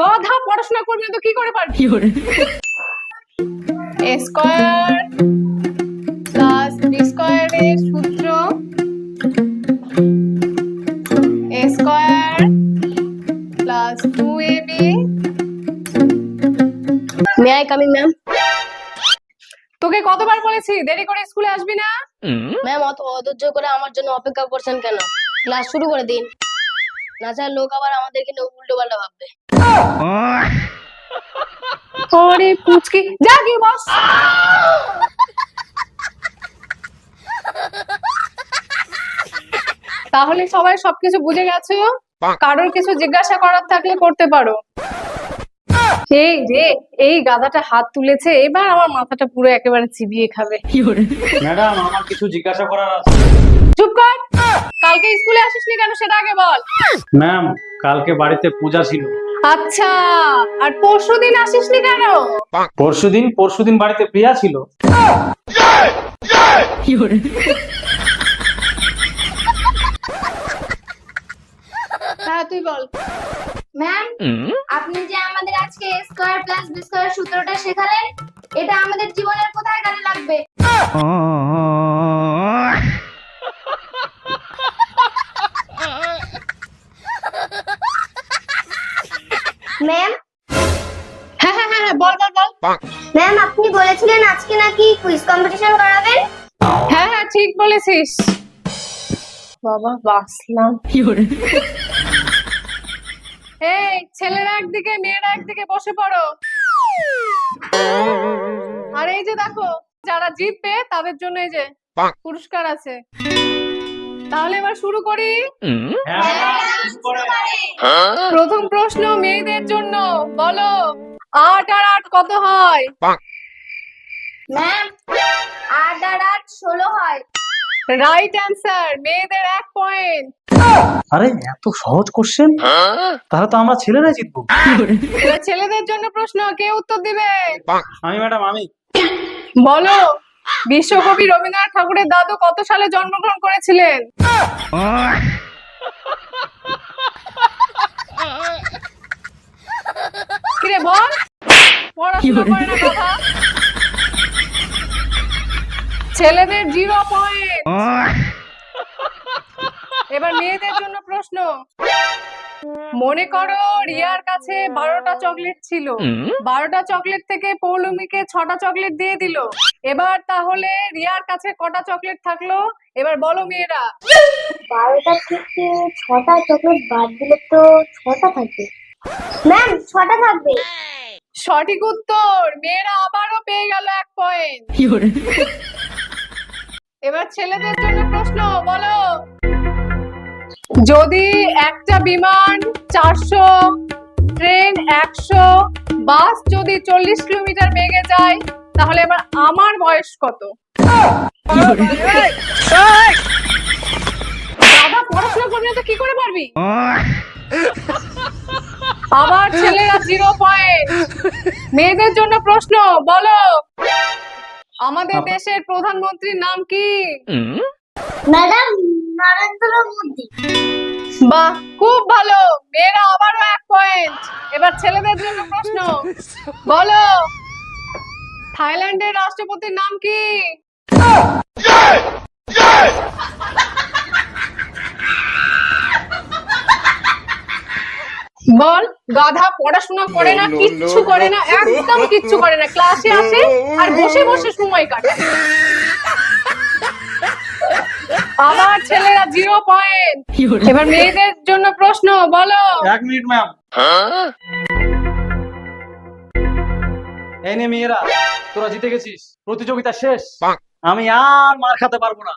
গধা পড়াশোনা করবি তো কি করে পারবি? এ স্কয়ার প্লাস বি স্কয়ারের সূত্র। A square plus two A B may I coming ma'am তোকে কতবার বলেছি দেরি করে স্কুলে আসবি না? ম্যাম অত অধৈর্য করে আমার জন্য অপেক্ষা করছেন কেন? ক্লাস শুরু করে দিন। না লোক আবার আমাদেরকে উল্টো পাল্টা ভাববে। ওরে পুচকি। যা গিয়ে বস। তাহলে সবাই সবকিছু বুঝে গেছো? কারোর কিছু জিজ্ঞাসা করার থাকলে করতে পারো। এই রে এই গাধাটা হাত তুলেছে এবার আমার মাথাটা পুরো একেবারে চিবিয়ে খাবে। ম্যাডাম আমার কিছু জিজ্ঞাসা করার আছে। চুপ কর। কালকে স্কুলে আসিসনি কেন সেটা আগে বল। ম্যাম কালকে বাড়িতে পূজা ছিল। আচ্ছা আর পরশু দিন আসিসনি কেন? পরশুদিন পরশুদিন বাড়িতে প্রিয়া ছিল। হ্যাঁ তুই বল। ম্যাম আপনি যে আমাদের আজকে স্কয়ার প্লাস বি স্কয়ার সূত্রটা শেখালেন এটা আমাদের জীবনের কোথায় কাজে লাগবে? ম্যাম হ্যাঁ হ্যাঁ হ্যাঁ হ্যাঁ, বল বল বল। ম্যাম আপনি বলেছিলেন আজকে নাকি কুইজ কম্পিটিশন করাবেন? হ্যাঁ হ্যাঁ ঠিক বলেছিস। বাবা বাসলাম এই ছেলেরা একদিকে মেয়েরা একদিকে বসে পড়ো। আর এই যে দেখো যারা জিতবে তাদের জন্য এই যে পুরস্কার আছে। তাহলে এবার শুরু করি। প্রথম প্রশ্ন মেয়েদের জন্য বলো। আট আর আট কত হয়? ম্যাম আট আর আট ষোলো হয়। রাইট অ্যান্সার মেয়েদের এক পয়েন্ট। আরে এত সহজ কোশ্চেন? তাহলে তো আমরা ছেলেরা জিতবো। ছেলেদের জন্য প্রশ্ন কে উত্তর দিবে? আমি ম্যাডাম আমি। বলো। বিশ্বকবি রবীন্দ্রনাথ ঠাকুরের দাদু কত সালে জন্মগ্রহণ করেছিলেন? কিরে বল? ছেলেদের জিরো পয়েন্ট এবার মেয়েদের জন্য প্রশ্ন। মনে করো রিয়ার কাছে বারোটা চকলেট ছিল। বারোটা চকলেট থেকে পৌলমীকে ছটা চকলেট দিয়ে দিল। এবার তাহলে রিয়ার কাছে কটা চকলেট থাকল? এবার বলো মেয়েরা। বারোটা থেকে ছটা চকলেট বাদ দিলে তো ছটা থাকবে। ম্যাম ছটা থাকবে। সঠিক উত্তর মেয়েরা আবারও পেয়ে গেল এক পয়েন্ট এবার ছেলেদের জন্য প্রশ্ন বলো। যদি একটা বিমান চারশো ট্রেন একশো বাস যদি চল্লিশ কিলোমিটার বেগে যায় তাহলে এবার আমার বয়স কত? দাদা পড়াশোনা করবি না তো কি করে পারবি? আবার ছেলেরা জিরো পয়েন্ট মেয়েদের জন্য প্রশ্ন বলো। আমাদের দেশের প্রধানমন্ত্রীর নাম কি? ম্যাডাম নরেন্দ্র মোদী বাহ খুব ভালো। মেয়েরা আবারও এক পয়েন্ট এবার ছেলেদের জন্য প্রশ্ন। বলো থাইল্যান্ডের রাষ্ট্রপতির নাম কি? বল গাধা পড়াশোনা করে না কিচ্ছু করে না একদম কিচ্ছু করে না। ক্লাসে আসে আর বসে বসে সময় কাটায়। আবার ছেলেরা জিরো পয়েন্ট এবার মেয়েদের জন্য প্রশ্ন বলো। এক মিনিট ম্যাম এই নে মেয়েরা তোরা জিতে গেছিস। প্রতিযোগিতা শেষ। আমি আর মার খাতে পারব না।